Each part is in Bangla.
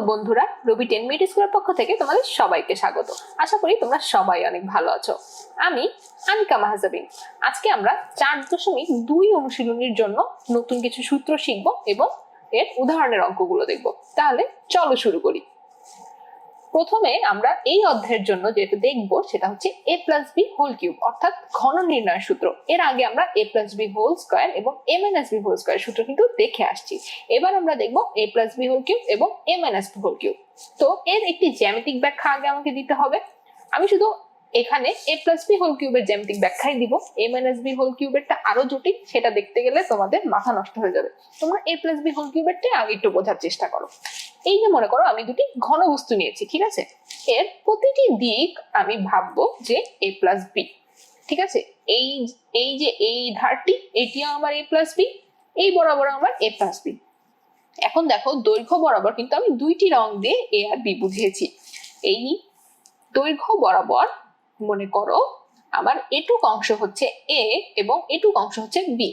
বন্ধুরা রবি টেন মিনিট স্কুলের পক্ষ থেকে তোমাদের সবাইকে স্বাগত। আশা করি তোমরা সবাই অনেক ভালো আছো। আমি আনিকা মাহাজাবিন। আজকে আমরা চার দশমিক দুই অনুশীলনীর জন্য নতুন কিছু সূত্র শিখব এবং এর উদাহরণের অঙ্কগুলো দেখব। তাহলে চলো শুরু করি। প্রথমে আমরা এই অধ্যায়ের জন্য যেটা দেখব, সেটা হচ্ছে A plus B whole cube অর্থাৎ ঘন নির্ণয় সূত্র। এর আগে আমরা A plus B whole square এবং A minus B whole square সূত্র কিন্তু দেখে আসছি। এবার আমরা দেখব A plus B whole cube এবং A minus B whole cube তো এর একটি জ্যামিতিক ব্যাখ্যা আগে আমাকে দিতে হবে। আমি শুধু এখানে এ প্লাস বি হোল কিউবের জ্যামিতিক ব্যাখ্যাই দিব। এ মাইনাস বি হোল কিউবেরটা আরও জটিল, সেটা দেখতে গেলে তোমাদের মাথা নষ্ট হয়ে যাবে। তোমরা এ প্লাস বি হোল কিউবেরটা আগে একটু বোঝার চেষ্টা করো। এই যে মনে করো, আমি দুটি ঘন বস্তু নিয়েছি, ঠিক আছে? এর প্রতিটি দিক আমি ভাববো যে এ প্লাস বি ঠিক আছে? এই এই যে এই ধারটি, এটিও আমার এ প্লাস বি এই বরাবর আমার এ প্লাস বি এখন দেখো, দৈর্ঘ্য বরাবর কিন্তু আমি দুইটি রং দিয়ে এ আর বি বুঝিয়েছি। এই দৈর্ঘ্য বরাবর মনে করো, আমার এটুক অংশ হচ্ছে এ এবং এটুক অংশ হচ্ছে বি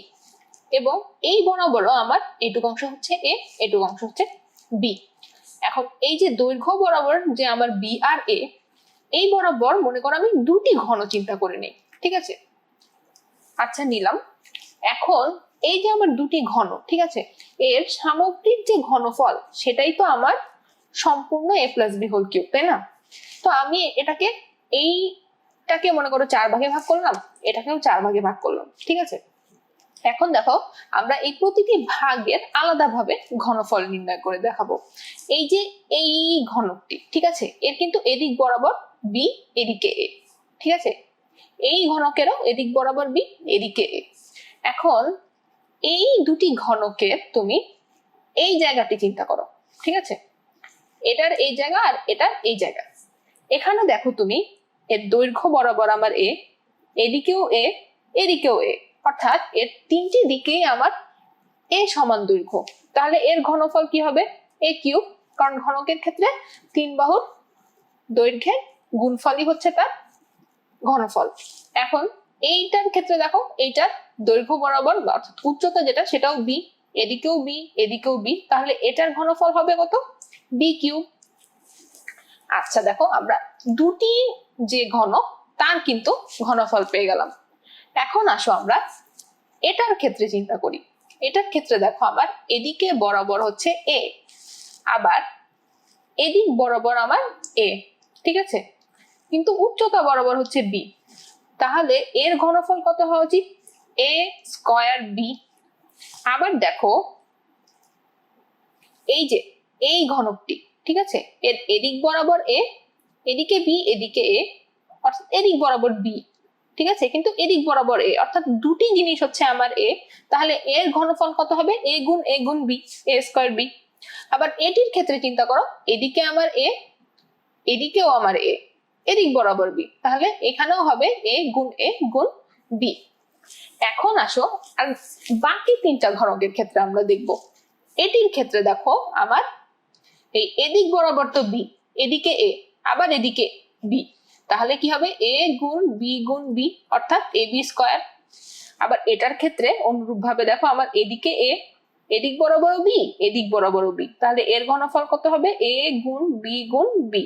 এবং এই বরাবরও আমার এটুক অংশ হচ্ছে এ এটুক অংশ হচ্ছে বি এখন এই যে দৈর্ঘ্য বরাবর যে আমার বি আর এ এই বরাবর মনে করো আমি দুটি ঘন চিন্তা করে নেই, ঠিক আছে? আচ্ছা নিলাম। এখন এই যে আমার দুটি ঘন, ঠিক আছে? এর সামগ্রিক যে ঘনফল, সেটাই তো আমার সম্পূর্ণ A plus B whole cube তাই না? তো আমি এটাকে এইটাকে মনে করো চার ভাগে ভাগ করলাম, এটাকেও চার ভাগে ভাগ করলাম, ঠিক আছে? এখন দেখো, আমরা এই প্রতিটি ভাগের আলাদাভাবে ঘনফল নির্ণয় করে দেখাবো। এই যে এই ঘনকটি, ঠিক আছে? এর কিন্তু এদিক বরাবর বি এদিকে এ ঠিক আছে? এই ঘনকেরও এদিক বরাবর বি এদিকে এ এখন এই দুটি ঘনকের তুমি এই জায়গাটি চিন্তা করো, ঠিক আছে? এটার এই জায়গা আর এটার এই জায়গা। এখানে দেখো তুমি এর দৈর্ঘ্য বরাবর আমার এ, এদিকেও এ এদিকেও এ। অর্থাৎ এর তিনটি দিকেই আমার এ সমান দৈর্ঘ্য। তাহলে এর ঘনফল কি হবে? A cube. কারণ ঘনকের ক্ষেত্রে তিন বাহুর দৈর্ঘ্যের গুণফলই হচ্ছে তার ঘনফল। এখন এইটার ক্ষেত্রে দেখো, এইটার দৈর্ঘ্য বরাবর অর্থাৎ উচ্চতা যেটা, সেটাও বি এদিকেও বি এদিকেও বি তাহলে এটার ঘনফল হবে কত? B cube. আচ্ছা দেখো আমরা দুটি যে ঘন তার কিন্তু ঘনফল পেয়ে গেলাম। এখন আসো আমরা এটার ক্ষেত্রে চিন্তা করি। এটার ক্ষেত্রে দেখো আমার এদিকে বরাবর হচ্ছে এ, আবার এদিক বরাবর আমার এ, ঠিক আছে? কিন্তু উচ্চতা বরাবর হচ্ছে বি। তাহলে এর ঘনফল কত হওয়া উচিত? A square B. আবার দেখো, এই যে, এই ঘনকটি ঠিক আছে? এর এদিক বরাবর এ, এদিকে বি, এদিকে এ, অর্থাৎ এদিক বরাবর বি, ঠিক আছে? কিন্তু এদিক বরাবর এ, অর্থাৎ দুটি জিনিস হচ্ছে আমার এ, তাহলে এর ঘনফল কত হবে? এ গুণ এ গুণ বি, এ স্কয়ার বি। আবার এটির ক্ষেত্রে চিন্তা করো, এদিকে আমার এ, এদিকেও আমার এ, এদিক বরাবর বি, তাহলে এখানেও হবে এ গুণ এ গুণ বি। এখন আসো, আর বাকি তিনটা ঘনকের ক্ষেত্রে আমরা দেখব। এটির ক্ষেত্রে দেখো, আমার এই এদিক বরাবর তো বি এদিকে এ আবার এদিকে বি তাহলে কি হবে? এ গুণ বি গুণ বি অর্থাৎ এ বি স্কয়ার আবার এটার ক্ষেত্রে অনুরূপ ভাবে দেখো, আমার এদিকে এ এদিক বরাবর বি এদিক বরাবর বি তাহলে এর ঘনফল কত হবে? এ গুণ বি গুণ বি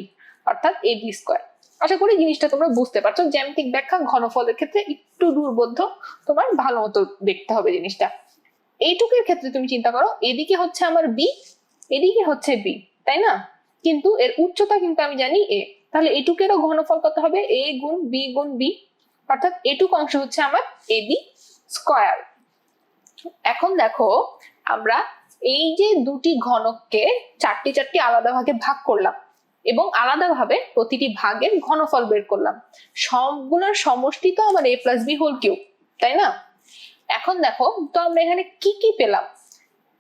অর্থাৎ এ বি স্কয়ার আশা করি জিনিসটা তোমরা বুঝতে পারছ। জ্যামিতিক ব্যাখ্যা ঘনফলের ক্ষেত্রে একটু দুর্বোধ্য, তোমার ভালো মতো দেখতে হবে জিনিসটা। এইটুকের ক্ষেত্রে তুমি চিন্তা করো, এদিকে হচ্ছে আমার বি এদিকে হচ্ছে বি তাই না? কিন্তু এর উচ্চতা কিন্তু আমি জানি এ তাহলে এটুকেরও ঘনফল কত হবে? এ গুণ বি গুণ বি অর্থাৎ এটুক অংশ হচ্ছে আমার এ বি স্কয়ার এখন দেখো, আমরা এই যে দুটি ঘনককে চারটি চারটি আলাদা ভাগে ভাগ করলাম এবং আলাদাভাবে প্রতিটি ভাগের ঘনফল বের করলাম। সবগুলোর সমষ্টি তো আমার A plus B whole cube তাই না? এখন দেখো, তো আমরা এখানে কি কি পেলাম?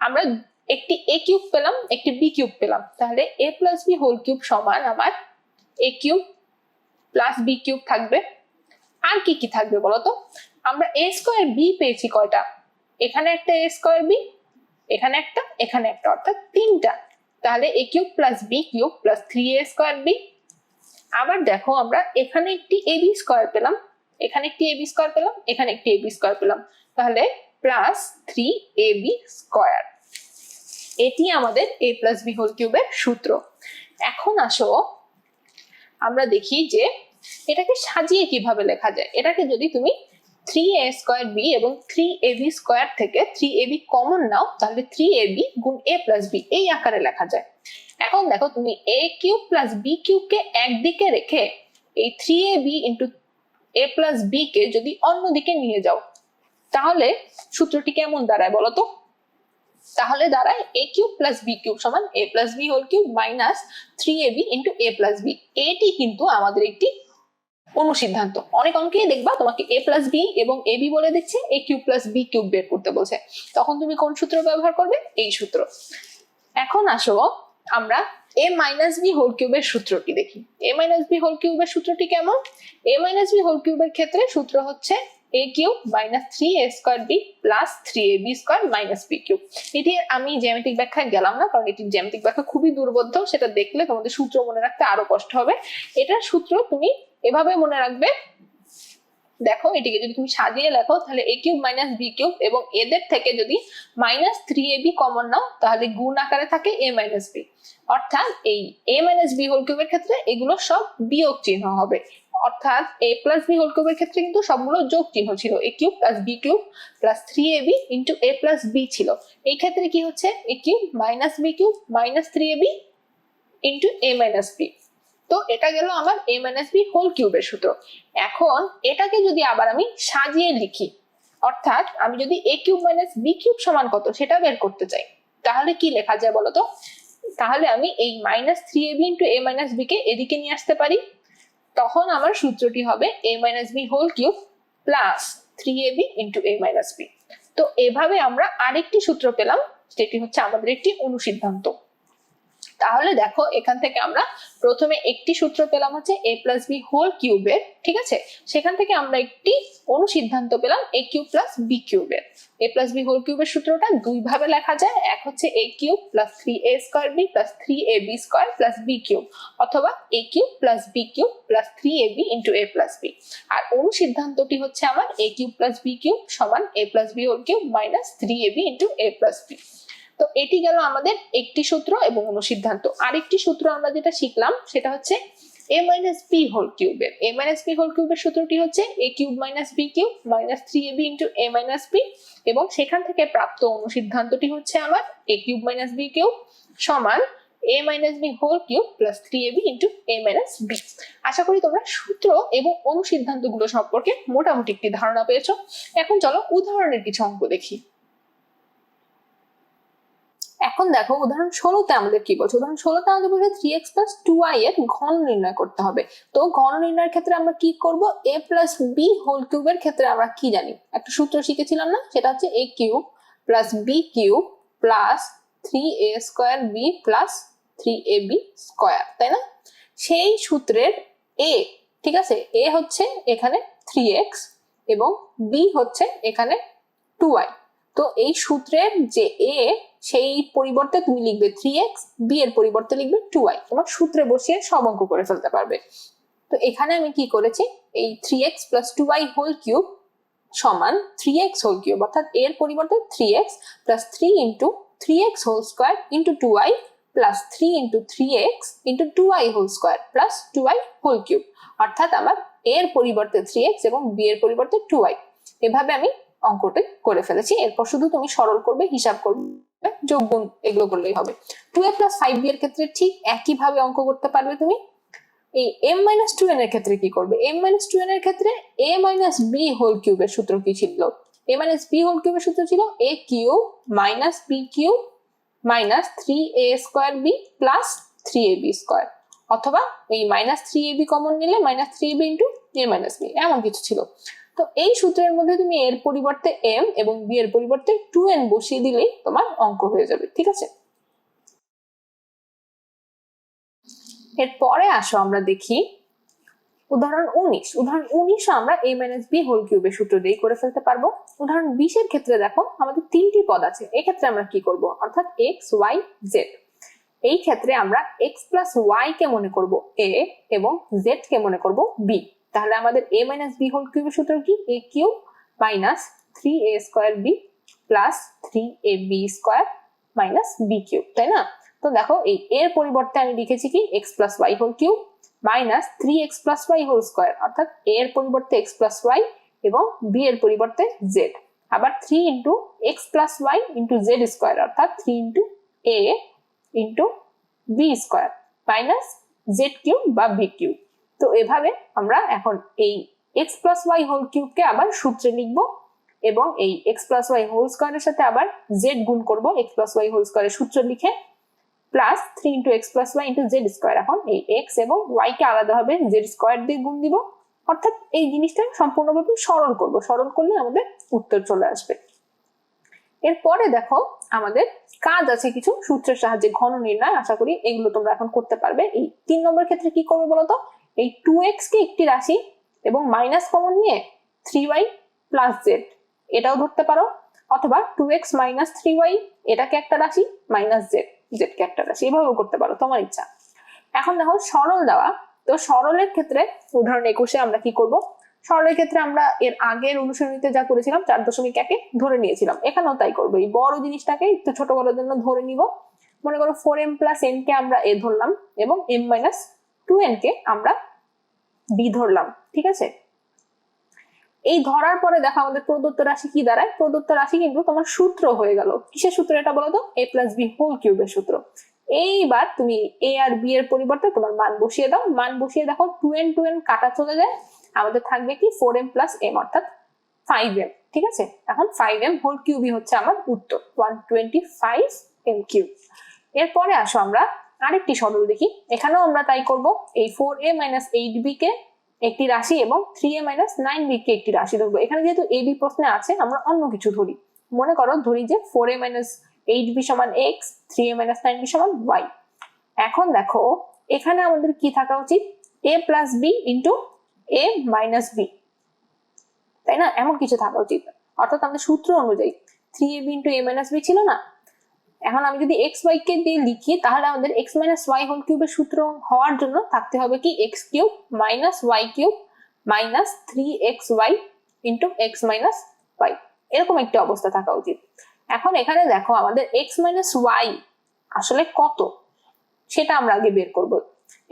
আমরা একটি এ কিউব পেলাম, একটি বি কিউব পেলাম। তাহলে A plus B whole cube সমান আমার A cube plus B cube থাকবে। আর কি কি থাকবে বলতো? আমরা এ স্কোয়ার বি পেয়েছি কয়টা? এখানে একটা এ স্কোয়ার বি এখানে একটা এখানে একটা, অর্থাৎ তিনটা। তাহলে A cube plus B cube plus three A square B আবার দেখো আমরা এখানে একটি এ বি স্কোয়ার পেলাম, এখানে একটি এ বি স্কোয়ার পেলাম, এখানে একটি এ বি স্কোয়ার পেলাম। তাহলে plus three A B square এটি আমাদের এ প্লাস বি হোল কিউবের সূত্র। এখন আসো, আমরা দেখি যে এটাকে সাজিয়ে কীভাবে লেখা যায়। এটাকে যদি তুমি থ্রি এ স্কোয়ার বি এবং থ্রি এ বি স্কোয়ার থেকে থ্রি এ বি কমন নাও, তাহলে থ্রি এ বি গুণ এ প্লাস বি এই আকারে লেখা যায়। এখন দেখো, তুমি এ কিউব প্লাস বি কিউবকে একদিকে রেখে এই three A B into A plus B কে যদি অন্যদিকে নিয়ে যাও, তাহলে সূত্রটি কেমন দাঁড়ায় বলো তো? তাহলে দাঁড়ায় A cube plus B cube সমান A plus B whole cube minus three A B into A plus B এটি কিন্তু আমাদের একটি অনুসিদ্ধান্ত। অনেক অঙ্কেই দেখবা তোমাকে এ প্লাস বি এবং এ বি বলে দিচ্ছে A cube plus B cube বের করতে বলছে। তখন তুমি কোন সূত্র ব্যবহার করবে? এই সূত্র। এখন আসো আমরা এ মাইনাস বি হোল কিউবের সূত্রটি দেখি। এ মাইনাস বি হোল কিউবের সূত্রটি কেমন? এ মাইনাস বি হোল কিউবের ক্ষেত্রে সূত্র হচ্ছে A cube minus three A square B plus three A B square minus B cube এটি আমি জ্যামিতিক ব্যাখ্যায় গেলাম না, কারণ এটির জ্যামিতিক ব্যাখ্যা খুবই দুর্বোধ্য, সেটা দেখলে তোমাদের সূত্র মনে রাখতে আরও কষ্ট হবে। এটার সূত্র তুমি এভাবে মনে রাখবে, দেখো এটিকে যদি তুমি সাজিয়ে লেখো, তাহলে A cube minus B cube এবং এদের থেকে যদি minus three A B common নাও, তাহলে গুণ আকারে থাকে এ মাইনাস বি অর্থাৎ এই এ মাইনাস বি হোল কিউবের ক্ষেত্রে এগুলো সব বিয়োগ চিহ্ন হবে। অর্থাৎ এ প্লাস বি হোল কিউবের ক্ষেত্রে কিন্তু সবগুলো যোগ চিহ্ন ছিল। A cube plus B cube plus three A B into A plus B ছিল। এই ক্ষেত্রে কি হচ্ছে? A cube minus B cube minus three A B into A minus B তো এটা গেল আমার এ মাইনাস বি হোল কিউবের সূত্র। এখন এটাকে যদি আবার আমি সাজিয়ে লিখি, অর্থাৎ আমি যদি A cube minus B cube সমান কত সেটা বের করতে চাই, তাহলে কি লেখা যায় বলতো? তাহলে আমি এই minus three A B into A minus B কে এদিকে নিয়ে আসতে পারি। তখন আমার সূত্রটি হবে A minus B whole cube plus three A B into A minus B তো এভাবে আমরা আরেকটি সূত্র পেলাম, যেটি হচ্ছে আমাদের একটি অনুসিদ্ধান্ত। তাহলে দেখো, এখান থেকে আমরা প্রথমে একটি সূত্র পেলাম হচ্ছে এ প্লাস বি হোল কিউবের ঠিক আছে? সেখান থেকে আমরা একটি অনুসিদ্ধান্ত পেলাম এ কিউব প্লাস বি কিউবের এ প্লাস বি হোল কিউবের সূত্রটা দুই ভাবে লেখা যায়, এক হচ্ছে A cube plus three A square B plus three A B square plus B cube অথবা A cube plus B cube plus three A B into A plus B আর অনুসিদ্ধান্তটি হচ্ছে আমার A cube plus B cube সমান A plus B whole cube minus three A B into A plus B তো এটি গেল আমাদের একটি সূত্র এবং অনুসিদ্ধান্ত আরেকটি সূত্র আমরা যেটা শিখলাম সেটা হচ্ছে এ মাইনাস বি হোল কিউবের এ মাইনাস বি হোল কিউবের সূত্রটি হচ্ছে A cube minus B cube minus three A B into A minus B এবং সেখান থেকে প্রাপ্ত অনুসিদ্ধান্তটি হচ্ছে আমার A cube minus B cube সমান A minus B whole cube plus three A B into A minus B আশা করি তোমরা সূত্র এবং অনুসিদ্ধান্তগুলো সম্পর্কে মোটামুটি একটি ধারণা পেয়েছ। এখন চলো উদাহরণের কিছু অঙ্ক দেখি। এখন দেখো, উদাহরণ ষোলোতে আমাদের কি বলছে? উদাহরণ ষোলোতে আমাদের বলছে three X plus two I এর ঘন নির্ণয় করতে হবে। তো ঘন নির্ণয়ের ক্ষেত্রে আমরা কি করব? এ প্লাস বি হোল কিউবের ক্ষেত্রে আমরা কি জানি? একটা সূত্র শিখেছিলাম না? সেটা হচ্ছে A cube plus B cube plus three A square B plus three A B square তাই না? সেই সূত্রের এ ঠিক আছে? এ হচ্ছে এখানে থ্রি এক্স এবং বি হচ্ছে এখানে টু আই তো এই সূত্রের যে এ সেই পরিবর্তে তুমি লিখবে থ্রি এক্স বি এর পরিবর্তে লিখবে টু ওয়াই তোমার সূত্রে বসিয়ে সব অঙ্ক করে ফেলতে পারবে। তো এখানে আমি কি করেছি? এই three X plus two Y whole cube সমান থ্রি এক্স হোল কিউব অর্থাৎ এর পরিবর্তে three X plus three into three X whole square into two Y plus three into three X into two Y whole square plus two Y whole cube অর্থাৎ আমার এর পরিবর্তে থ্রি এক্স এবং বি এর পরিবর্তে টু ওয়াই এভাবে আমি অঙ্কটি করে ফেলেছি। এরপর শুধু তুমি সরল করবে, হিসাব করবে, যোগ গুণ এগুলো করলেই হবে। Two A plus five B এর ক্ষেত্রে ঠিক একই ভাবে অঙ্ক করতে পারবে তুমি। এই এম মাইনাস টু এন এর ক্ষেত্রে কি করবে? এম মাইনাস টু এন এর ক্ষেত্রে এ মাইনাস বি হোল কিউবের সূত্র কি ছিল? এ মাইনাস বি হোল কিউবের সূত্র ছিল A cube minus B cube minus three A square B plus three A B square অথবা এই minus three A B common নিলে minus three B into A minus B এমন কিছু ছিল। তো এই সূত্রের মধ্যে তুমি এর পরিবর্তে এম এবং বি এর পরিবর্তে টু এন বসিয়ে দিলেই তোমার অঙ্ক হয়ে যাবে, ঠিক আছে? এরপরে আসো আমরা দেখি উদাহরণ উনিশ। উদাহরণ উনিশ আমরা এ মাইনাস বি হোল কিউবের সূত্র দিয়েই করে ফেলতে পারব। উদাহরণ বিশের ক্ষেত্রে দেখো আমাদের তিনটি পদ আছে, এক্ষেত্রে আমরা কি করব? অর্থাৎ এক্স ওয়াই জেড এই ক্ষেত্রে আমরা এক্স প্লাস ওয়াই কে মনে করব এ এবং জেড কে মনে করব বি তাহলে আমাদের এ মাইনাস বি হোল কিউবের সূত্র কি? A cube minus three A square B plus three A B square minus B cube তাই না? তো দেখো, এই এর পরিবর্তে আমি লিখেছি কি? X plus Y whole cube minus three X plus Y whole square অর্থাৎ এ এর পরিবর্তে এক্স প্লাস ওয়াই এবং বি এর পরিবর্তে জেড আবার three into X plus Y into Z square অর্থাৎ three into A into B square minus Z cube বা বি কিউব তো এভাবে আমরা এখন এই এক্স প্লাস ওয়াই হোল কিউবকে আবার সূত্রে লিখব এবং এই এক্স প্লাস ওয়াই হোল স্কোয়ারের সাথে আবার জেড গুণ করব এক্স প্লাস ওয়াই হোল স্কোয়ারের সূত্র লিখে plus three into X plus Y into Z square এখন এই এক্স এবং ওয়াই কে আলাদাভাবে জেড স্কোয়ার দিয়ে গুণ দিব, অর্থাৎ এই জিনিসটা সম্পূর্ণভাবে স্মরণ করব স্মরণ করলে আমাদের উত্তর চলে আসবে। এরপরে দেখো আমাদের কাজ আছে কিছু সূত্রের সাহায্যে, ঘন নির্ণয়, আশা করি এগুলো তোমরা এখন করতে পারবে। এই তিন নম্বর ক্ষেত্রে কি করবে বলতো? এই টু এক্স কে একটি রাশি এবং মাইনাস কমন নিয়ে থ্রি ওয়াই প্লাস জেড এটাও ধরতে পারো। অথবা two X minus three Y এটাকে একটা রাশি মাইনাস জেড জেড কে একটা রাশি, এভাবেও করতে পারো, তোমার ইচ্ছা। এখন দেখো সরল দেওয়া, তো সরলের ক্ষেত্রে উদাহরণ একুশে আমরা কি করব? সরলের ক্ষেত্রে আমরা এর আগের অনুশীলনীতে যা করেছিলাম, চার দশমিক একে ধরে নিয়েছিলাম। এখানেও তাই করব, এই বড় জিনিসটাকে একটু ছোট করার জন্য ধরে নিব। মনে করো ফোর এম প্লাস এন কে আমরা এ ধরলাম এবং এম মাইনাস টু এন কে আমরা বি ধরলাম, ঠিক আছে? এই ধরার পরে দেখো আমাদের প্রদত্ত রাশি কি দাঁড়ায়? প্রদত্ত রাশি কিন্তু তোমার সূত্র হয়ে গেল। কিসের সূত্র এটা বলো তো? এ প্লাস বি হোল কিউবের সূত্র। এইবার তুমি এ আর বি এর পরিবর্তে তোমার মান বসিয়ে দাও। মান বসিয়ে দেখো টু এন টু এন কাটা চলে যায়। আমাদের থাকবে কি? ফোর এম প্লাস এম অর্থাৎ ফাইভ এম ঠিক আছে? এখন ফাইভ এম হোল কিউবই হচ্ছে আমার উত্তর। One twenty five M cube এরপরে আসো আমরা আরেকটি সরল দেখি। এখানেও আমরা তাই করব, এই four A minus eight B কে একটি রাশি এবং three A minus nine B কে একটি রাশি ধরবো। এখানে যেহেতু এ বি প্রশ্নে আছে, আমরা অন্য কিছু ধরি। মনে করো, ধরি যে four A minus eight B সমান X three A minus nine B সমান ওয়াই এখন দেখো, এখানে আমাদের কি থাকা উচিত? A plus B into A minus B তাই না? এমন কিছু থাকা উচিত। অর্থাৎ আমাদের সূত্র অনুযায়ী three A B into A minus B ছিল না? এখন আমি যদি এক্স ওয়াই কে দিয়ে লিখি, তাহলে আমাদের এক্স মাইনাস ওয়াই হোল কিউবের সূত্র হওয়ার জন্য থাকতে হবে কি? X cube minus y cube minus three x y into x minus y এরকম একটি অবস্থা থাকা উচিত। এখন এখানে দেখো, আমাদের এক্স মাইনাস ওয়াই আসলে কত? সেটা আমরা আগে বের করব।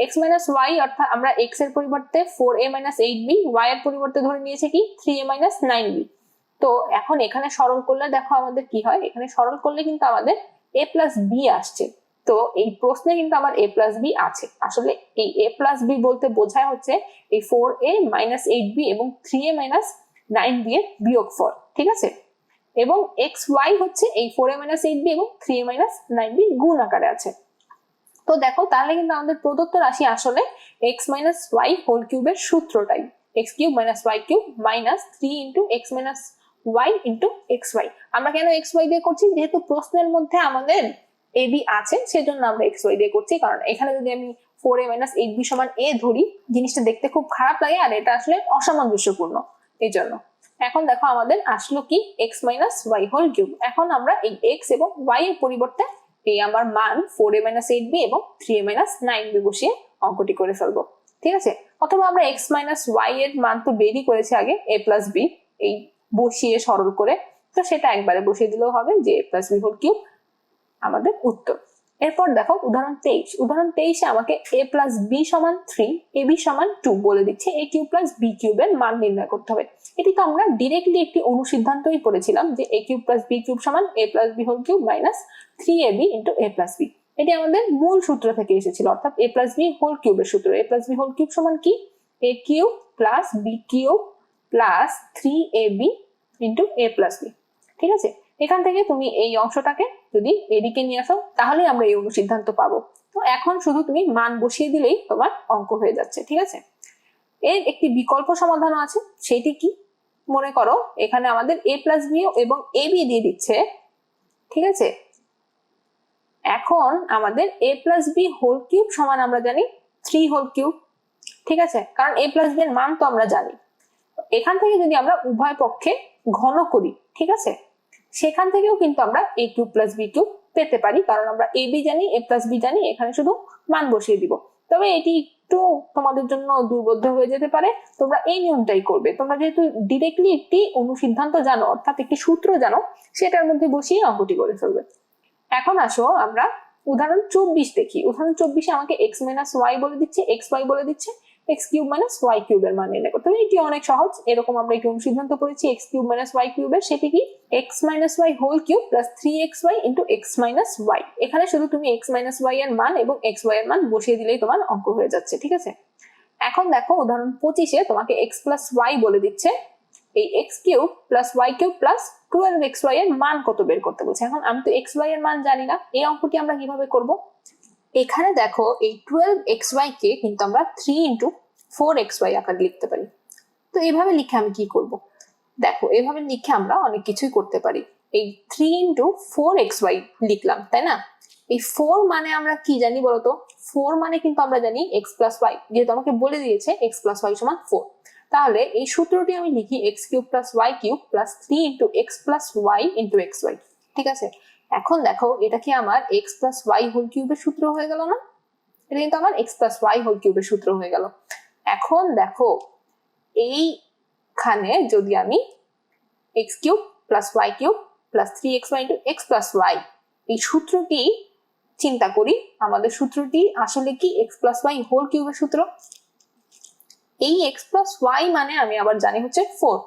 এক্স মাইনাস ওয়াই অর্থাৎ আমরা এক্সের পরিবর্তে four a minus eight b y এর পরিবর্তে ধরে নিয়েছে কি? Three a minus nine b তো এখন এখানে সরল করলে দেখো আমাদের কি হয়? এখানে সরল করলে কিন্তু আমাদের এ প্লাস বি আসছে। তো এই প্রশ্নে কিন্তু আমার এ প্লাস বি আছে। আসলে এই এ প্লাস বি বলতে বোঝায় হচ্ছে এই four a minus eight b এবং three a minus nine b এর বিয়োগ ফল ঠিক আছে? এবং এক্স ওয়াই হচ্ছে এই four a minus eight b এবং three a minus nine b গুণ আকারে আছে। তো দেখো, তাহলে কিন্তু আমাদের প্রদত্ত রাশি আসলে এক্স মাইনাস ওয়াই হোল কিউবের সূত্রটাই। X cube minus y cube minus three into x minus y into x y আমরা কেন এক্স ওয়াই দিয়ে করছি? যেহেতু প্রশ্নের মধ্যে আমাদের এ বি আছে, সেজন্য আমরা এক্স ওয়াই দিয়ে করছি। কারণ এখানে যদি আমি four a minus eight b সমান এ ধরি, জিনিসটা দেখতে খুব খারাপ লাগে আর এটা আসলে অসামঞ্জস্যপূর্ণ এই জন্য এখন দেখো আমাদের আসলো কি? X minus y whole cube এখন আমরা এই এক্স এবং ওয়াই এর পরিবর্তে এই আমার মান four a minus eight b এবং three a minus nine b বসিয়ে অঙ্কটি করে ফেলব। ঠিক আছে? অথবা আমরা এক্স মাইনাস ওয়াই এর মান তো বেরই করেছি আগে এ প্লাস বি এই বসিয়ে সরল করে, তো সেটা একবারে বসিয়ে দিলেও হবে, যে a plus b whole cube আমাদের উত্তর। এরপর দেখো উদাহরণ তেইশ। উদাহরণ তেইশে আমাকে এ প্লাস বি সমান থ্রি এ বি সমান টু বলে দিচ্ছে। এ কিউব প্লাস বি কিউবের মান নির্ণয় করতে হবে। এটি তো আমরা ডিরেক্টলি একটি অনুসিদ্ধান্তই পড়েছিলাম যে a cube plus b cube সমান a plus b whole cube minus three a b into a plus b এটি আমাদের মূল সূত্র থেকে এসেছিল, অর্থাৎ এ প্লাস বি হোল কিউবের সূত্র। A plus b whole cube সমান কি? A cube plus b cube plus three a b into a plus b ঠিক আছে? এখান থেকে তুমি এই অংশটাকে যদি এদিকে নিয়ে আসো, তাহলেই আমরা এই অনুসিদ্ধান্ত পাবো। তো এখন শুধু তুমি মান বসিয়ে দিলেই তোমার অঙ্ক হয়ে যাচ্ছে, ঠিক আছে? এর একটি বিকল্প সমাধানও আছে, সেটি কি? মনে করো, এখানে আমাদের এ প্লাস বি এবং এ বি দিয়ে দিচ্ছে, ঠিক আছে? এখন আমাদের a plus b whole cube সমান আমরা জানি থ্রি হোল কিউব ঠিক আছে? কারণ এ প্লাস বি এর মান তো আমরা জানি। এখান থেকে যদি আমরা উভয় পক্ষে ঘন করি, ঠিক আছে? সেখান থেকেও কিন্তু আমরা a cube plus b cube পেতে পারি, কারণ আমরা এ বি জানি এ প্লাস বি জানি, এখানে শুধু মান বসিয়ে দিব। তবে এটি একটু তোমাদের জন্য দুর্বোধ্য হয়ে যেতে পারে, তোমরা এই নিয়মটাই করবে। তোমরা যেহেতু ডিরেক্টলি একটি অনুসিদ্ধান্ত জানো, অর্থাৎ একটি সূত্র জানো, সেটার মধ্যে বসিয়ে অঙ্কটি করে ফেলবে। এখন আসো আমরা উদাহরণ চব্বিশ দেখি। উদাহরণ চব্বিশে আমাকে এক্স মাইনাস ওয়াই বলে দিচ্ছে এক্স ওয়াই বলে দিচ্ছে এক্স কিউব মাইনাস ওয়াই কিউবের মান নির্ণয় করতে এটি অনেক সহজ। এরকম আমরা একটি অনুসিদ্ধান্ত করেছি এক্স কিউব মাইনাস ওয়াই কিউবের সেটি কি? X minus y whole cube plus three x y into x minus y এখানে শুধু তুমি এক্স মাইনাস ওয়াই এর মান এবং এক্স ওয়াই এর মান বসিয়ে দিলেই তোমার অঙ্ক হয়ে যাচ্ছে, ঠিক আছে? এখন দেখো উদাহরণ পঁচিশে তোমাকে এক্স প্লাস ওয়াই বলে দিচ্ছে। এই x cube plus y cube plus twelve x y এর মান কত বের করতে বলছে? এখন আমি তো এক্স ওয়াই এর মান জানি না। এই অঙ্কটি আমরা কীভাবে করব? এখানে দেখো এই টুয়েলভ এক্স ওয়াই কে কিন্তু আমরা three into four x y আকারে লিখতে পারি। তো এইভাবে লিখে আমি কি করব? দেখো, এভাবে লিখে আমরা অনেক কিছুই করতে পারি। এই three into four x y লিখলাম, তাই না? এই ফোর মানে আমরা কি জানি বলতো? ফোর মানে কিন্তু আমরা জানি এক্স প্লাস ওয়াই যেহেতু আমাকে বলে দিয়েছে এক্স প্লাস ওয়াই সমান ফোর তাহলে এই সূত্রটি আমি লিখি x cube plus y cube plus three into x plus y into x y ঠিক আছে? এখন দেখো, এটা কি আমার এক্স প্লাস ওয়াই হোল কিউবের সূত্র হয়ে গেল না? এটা কিন্তু আমার এক্স প্লাস ওয়াই হোল কিউবের সূত্র হয়ে গেল। এখন দেখো, এইখানে যদি আমি x cube plus y cube plus three x y into x plus y এই সূত্রটি চিন্তা করি, আমাদের সূত্রটি আসলে কি এক্স প্লাস ওয়াই হোল কিউবের সূত্র? এই এক্স প্লাস ওয়াই মানে আমি আবার জানি হচ্ছে ফোর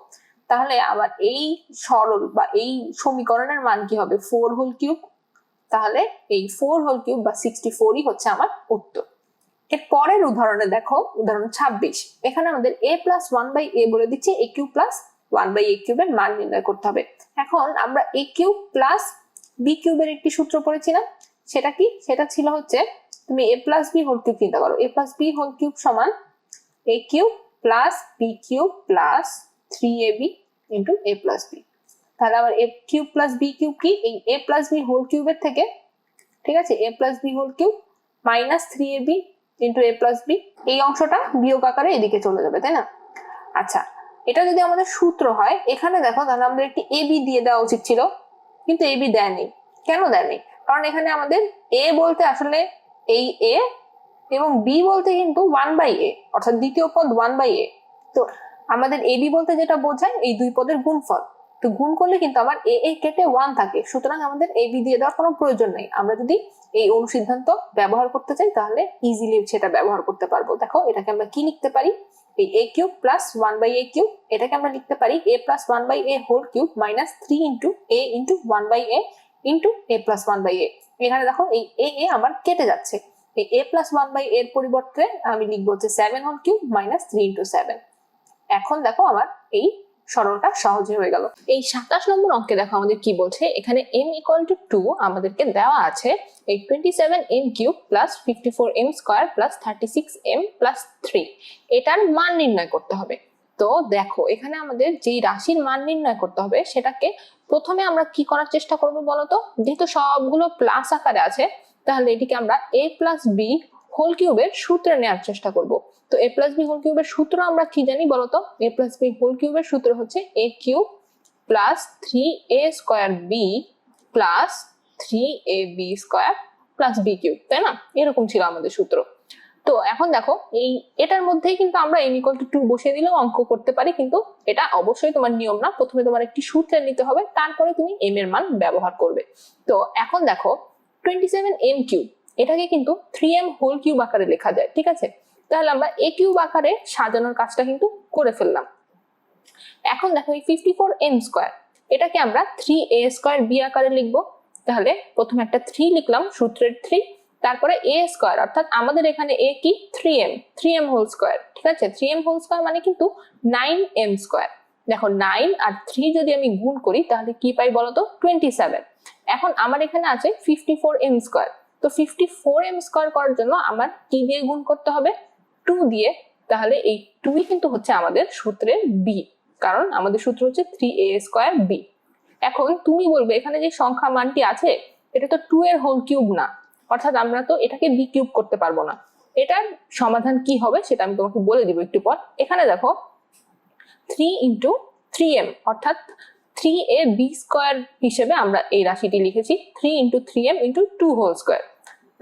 তাহলে আবার এই সরল বা এই সমীকরণের মান কি হবে? ফোর হোল কিউব তাহলে এই ফোর হোল কিউব বা সিক্সটি ফোরই হচ্ছে আমার উত্তর। এর পরের উদাহরণে দেখো, উদাহরণ ছাব্বিশ। এখানে আমাদের a plus one by a বলে দিচ্ছে a cube plus one by a কিউবের মান নির্ণয় করতে হবে। এখন আমরা এ কিউব প্লাস বি কিউবের একটি সূত্র পড়েছিলাম, সেটা কি? সেটা ছিল হচ্ছে, তুমি a plus b whole cube চিন্তা করো। A plus b whole cube সমান a cube plus b cube plus three a b into a plus b তাহলে আবার a cube plus b cube কি? এই এ প্লাস বি হোল কিউবের থেকে, ঠিক আছে? A plus b whole cube minus three a b into a plus b এই অংশটা বিয়োগ আকারে এদিকে চলে যাবে, তাই না? আচ্ছা এটা যদি আমাদের সূত্র হয়, এখানে দেখো তাহলে আমাদের একটি এ বি দিয়ে দেওয়া উচিত ছিল, কিন্তু এ বি দেয়নি কেন দেয়নি কারণ এখানে আমাদের এ বলতে আসলে এই এ এবং বি বলতে কিন্তু ওয়ান বাই এ অর্থাৎ দ্বিতীয় পদ ওয়ান বাই এ তো আমাদের এ বি বলতে যেটা বোঝায়, এই দুই পদের গুণফল। তো গুণ করলে কিন্তু আমার এ এ কেটে ওয়ান থাকে। সুতরাং আমাদের এ বি দিয়ে দেওয়ার কোনো প্রয়োজন নেই। আমরা যদি এই অনুসিদ্ধান্ত ব্যবহার করতে চাই, তাহলে ইজিলি সেটা ব্যবহার করতে পারব। দেখো, এটাকে আমরা কি লিখতে পারি? এই a cube plus one by a cube এটাকে আমরা লিখতে পারি a plus one by a whole cube minus three into a into one by a into a plus one by a এখানে দেখো, এই এ এ আমার কেটে যাচ্ছে। এই এ প্লাস ওয়ান বাই এর পরিবর্তে আমি লিখব হচ্ছে seven whole cube minus three into seven এখন দেখো আমার এই সরলটা সহজে হয়ে গেল। এই সাতাশ নম্বর অঙ্কে দেখো আমাদের কি বলছে? এখানে এম ইকুয়াল টু টু আমাদেরকে দেওয়া আছে এই twenty seven m cube plus fifty four m square plus thirty six m plus three এটার মান নির্ণয় করতে হবে। তো দেখো, এখানে আমাদের যেই রাশির মান নির্ণয় করতে হবে, সেটাকে প্রথমে আমরা কি করার চেষ্টা করব বলতো যেহেতু সবগুলো প্লাস আকারে আছে, তাহলে এটিকে আমরা এ প্লাস বি হোল কিউবের সূত্রে নেওয়ার চেষ্টা করব। তো এ প্লাস বি হোল কিউবের সূত্র আমরা কি জানি বলতো? এ প্লাস বি হোল কিউবের সূত্র হচ্ছে a cube plus three a square b plus three a b square plus b cube তাই না? এরকম ছিল আমাদের সূত্র। তো এখন দেখো, এই এটার মধ্যেই কিন্তু আমরা এম ইকুয়াল টু টু বসিয়ে দিলেও অঙ্ক করতে পারি, কিন্তু এটা অবশ্যই তোমার নিয়ম না। প্রথমে তোমার একটি সূত্রে নিতে হবে, তারপরে তুমি এম এর মান ব্যবহার করবে। তো এখন দেখো টোয়েন্টি সেভেন এম কিউব এটাকে কিন্তু থ্রি এম হোল কিউব আকারে লেখা যায়, ঠিক আছে? তাহলে আমরা এ কিউব আকারে সাজানোর কাজটা কিন্তু করে ফেললাম। এখন দেখো এই ফিফটি ফোর এম স্কোয়ার এটাকে আমরা থ্রি এ স্কোয়ার বি আকারে লিখব। তাহলে প্রথমে একটা থ্রি লিখলাম, সূত্রের থ্রি তারপরে এ স্কোয়ার অর্থাৎ আমাদের এখানে এ কি? Three m three m whole square ঠিক আছে? থ্রি এম হোল স্কোয়ার মানে কিন্তু নাইন এম স্কোয়ার দেখো নাইন আর থ্রি যদি আমি গুণ করি, তাহলে কি পাই বলতো? টোয়েন্টি সেভেন এখন আমার এখানে আছে ফিফটি ফোর এম স্কোয়ার তো ফিফটি ফোর এম স্কোয়ার করার জন্য আমার কি দিয়ে গুণ করতে হবে টু দিয়ে। তাহলে এই টুই কিন্তু হচ্ছে আমাদের সূত্রের বি কারণ আমাদের সূত্র হচ্ছে থ্রি এ স্কোয়ার বি এখন তুমি বলবে, এখানে যে সংখ্যা মানটি আছে, এটা তো টু এর হোল কিউব না। অর্থাৎ আমরা তো এটাকে বি কিউব করতে পারব না। এটার সমাধান কি হবে সেটা আমি তোমাকে বলে দিব একটু পর। এখানে দেখো থ্রি ইন্টু থ্রি এম অর্থাৎ থ্রি এ বি স্কোয়ার হিসেবে আমরা এই রাশিটি লিখেছি। Three into three m into two whole square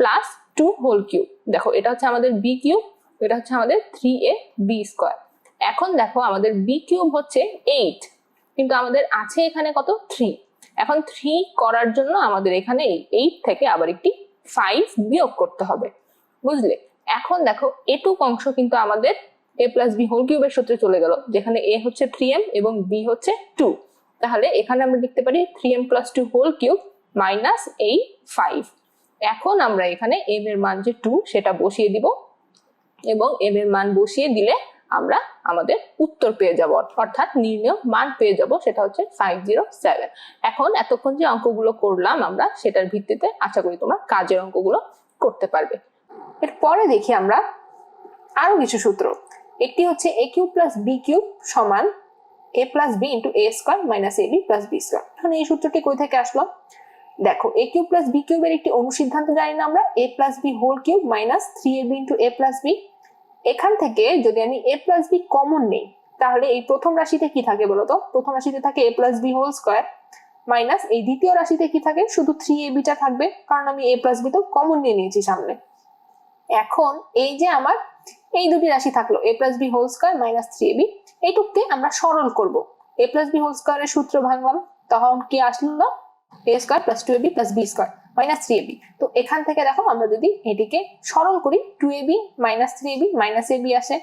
plus two whole cube দেখো, এটা হচ্ছে আমাদের বি কিউব এটা হচ্ছে আমাদের থ্রি এ বি স্কোয়ার এখন দেখো, আমাদের বি কিউব হচ্ছে এইট কিন্তু আমাদের আছে এখানে কত? থ্রি এখন থ্রি করার জন্য আমাদের এখানে এই এইট থেকে আবার একটি ফাইভ বিয়োগ করতে হবে। বুঝলে? এখন দেখো, এটুক অংশ কিন্তু আমাদের এ প্লাস বি হোল কিউবের সূত্রে চলে গেল, যেখানে এ হচ্ছে থ্রি এম এবং বি হচ্ছে টু তাহলে এখানে আমরা লিখতে পারি three m plus two whole cube minus এই ফাইভ এখন আমরা এখানে এম এর মান যে টু সেটা বসিয়ে দিব। এবং এম এর মান বসিয়ে দিলে আমরা আমাদের উত্তর পেয়ে যাব। অর্থাৎ নির্ণয় মান পেয়ে যাব, সেটা হচ্ছে ফাইভ জিরো সেভেন এখন এতক্ষণ যে অঙ্কগুলো করলাম আমরা, সেটার ভিত্তিতে আশা করি তোমরা কাজের অঙ্কগুলো করতে পারবে। এরপরে দেখি আমরা আরও কিছু সূত্র। একটি হচ্ছে a cube plus b cube সমান a plus b into a square minus a b plus b square এখন এই সূত্রটি কই থেকে আসলো? দেখো এ কিউব প্লাস বি কিউবের একটি অনুসিদ্ধান্ত জানি না আমরা a plus b whole cube minus three a b into a plus b এখান থেকে যদি আমি এ প্লাস বি কমন নেই, তাহলে এই প্রথম রাশিতে কি থাকে বলতো প্রথম রাশিতে থাকে a plus b whole square minus এই দ্বিতীয় রাশিতে কি থাকে? শুধু থ্রি এ বিটা থাকবে, কারণ আমি এ প্লাস বি তো কমন নিয়ে নিয়েছি সামনে। এখন এই যে আমার, এই দুটি রাশি থাকল a plus b whole square minus three a b এইটুককে আমরা সরল করব। এ প্লাস বি হোল স্কোয়ারের সূত্র ভাঙলাম, তখন কি আসলো? A square plus two a b plus b square minus three a b তো এখান থেকে দেখো আমরা যদি এটিকে সরল করি two a b minus three a b minus a b আসে।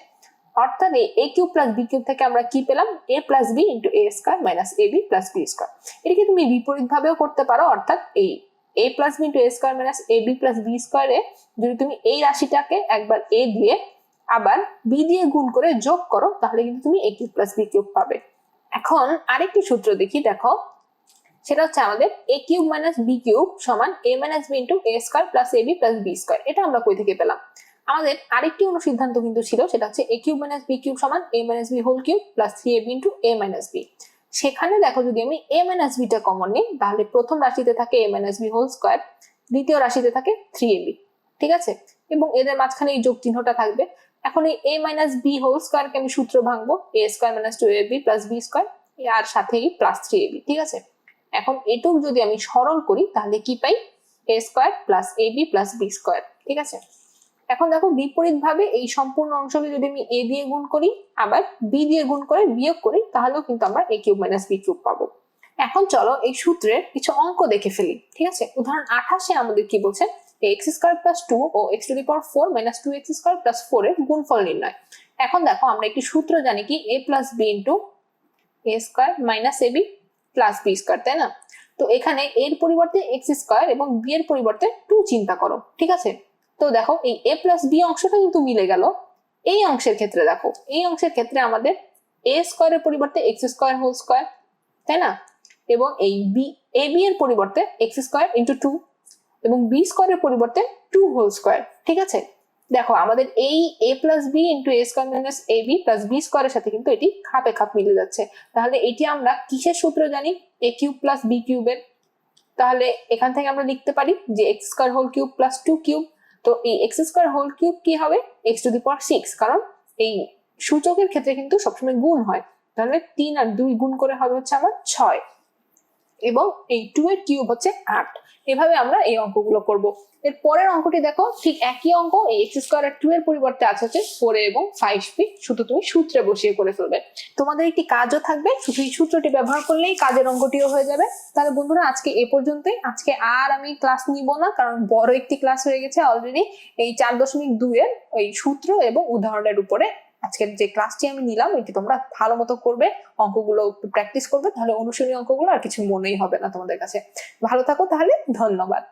অর্থাৎ a cube plus b cube থেকে আমরা কি পেলাম? A plus b into a square minus a b plus b square এটিকে তুমি বিপরীত ভাবেও করতে পারো, অর্থাৎ এই a plus b into a square minus a b plus b স্কোয়ারে যদি তুমি এই রাশিটাকে একবার এ দিয়ে আবার বি দিয়ে গুণ করে যোগ করো, তাহলে কিন্তু তুমি a cube plus b cube পাবে। এখন আরেকটি সূত্র দেখি, দেখো। সেটা হচ্ছে আমাদের a cube minus b cube সমান a minus b into a square plus a b plus b square এটা আমরা কই থেকে পেলাম? আমাদের আরেকটি অনুসিদ্ধান্ত কিন্তু ছিল, সেটা হচ্ছে a cube minus b cube সমান a minus b whole cube plus three a b into a minus b সেখানে দেখো যদি আমি এ মাইনাস বিটা কমন নিই, তাহলে প্রথম রাশিতে থাকে a minus b whole square দ্বিতীয় রাশিতে থাকে থ্রি এ বি ঠিক আছে? এবং এদের মাঝখানে এই যোগ চিহ্নটা থাকবে। এখন এই এ মাইনাস বি হোল স্কোয়ারকে আমি সূত্র ভাঙবো a square minus two a b plus b square আর সাথেই প্লাস থ্রি এ বি ঠিক আছে? এখন এটুক যদি আমি সরল করি, তাহলে কি পাই? A square plus a b plus b square ঠিক আছে? এখন দেখো বিপরীত ভাবে এই সম্পূর্ণ অংশকে যদি আমি এ দিয়ে গুণ করি, আবার বি দিয়ে গুণ করে বিয়োগ করি, তাহলেও কিন্তু আমরা a cube minus b cube পাবো। এখন চলো এই সূত্রের কিছু অঙ্ক দেখে ফেলি, ঠিক আছে? উদাহরণ আঠাশে আমাদের কি বলছে? X square plus two O x to the power four minus two x square plus four এর গুণফল নির্ণয়। এখন দেখো আমরা একটি সূত্র জানি কি? A plus b into a square minus a b plus b square তাই না? তো এখানে এর পরিবর্তে এক্স স্কোয়ার এবং বি এর পরিবর্তে টু চিন্তা করো, ঠিক আছে? তো দেখো, এই এ প্লাস বি অংশটা কিন্তু মিলে গেল। এই অংশের ক্ষেত্রে দেখো, এই অংশের ক্ষেত্রে আমাদের এ স্কোয়ারের পরিবর্তে এক্স স্কোয়ার হোল স্কোয়ার তাই না? এবং এই বি এ বি এর পরিবর্তে এক্স স্কোয়ার ইন্টু টু এবং বি স্কোয়ারের পরিবর্তে টু হোল স্কোয়ার ঠিক আছে? দেখো, আমাদের এই a plus b into a square minus a b plus b স্কোয়ারের সাথে কিন্তু এটি খাপে খাপ মিলে যাচ্ছে। তাহলে এটি আমরা কিসের সূত্র জানি? এ কিউব প্লাস বি কিউবের তাহলে এখান থেকে আমরা লিখতে পারি যে x square whole cube plus two cube তো এই এক্স স্কোয়ার হোল কিউব কি হবে? X to the power six কারণ এই সূচকের ক্ষেত্রে কিন্তু সবসময় গুণ হয়। তাহলে তিন আর দুই গুণ করে হবে হচ্ছে আমার ছয়। এবং এই টু এর কিউব হচ্ছে আট। এভাবে আমরা এই অঙ্কগুলো করব। এর পরের অঙ্কটি দেখো, ঠিক একই অঙ্ক, এই এক্স স্কোয়ার আর টু এর পরিবর্তে আছে হচ্ছে ফোর এবং ফাইভ পি শুধু তুমি সূত্রে বসিয়ে করে ফেলবে। তোমাদের একটি কাজও থাকবে, শুধু এই সূত্রটি ব্যবহার করলেই কাজের অঙ্কটিও হয়ে যাবে। তাহলে বন্ধুরা, আজকে এ পর্যন্তই। আজকে আর আমি ক্লাস নিব না, কারণ বড় একটি ক্লাস হয়ে গেছে অলরেডি এই চার দশমিক দুইয়ের ওই সূত্র এবং উদাহরণের উপরে আজকের যে ক্লাসটি আমি নিলাম, এটি তোমরা ভালো মতো করবে, অঙ্কগুলো একটু প্র্যাকটিস করবে, তাহলে অনুশীলনী অঙ্কগুলো আর কিছু মনেই হবে না তোমাদের কাছে। ভালো থাকো তাহলে, ধন্যবাদ।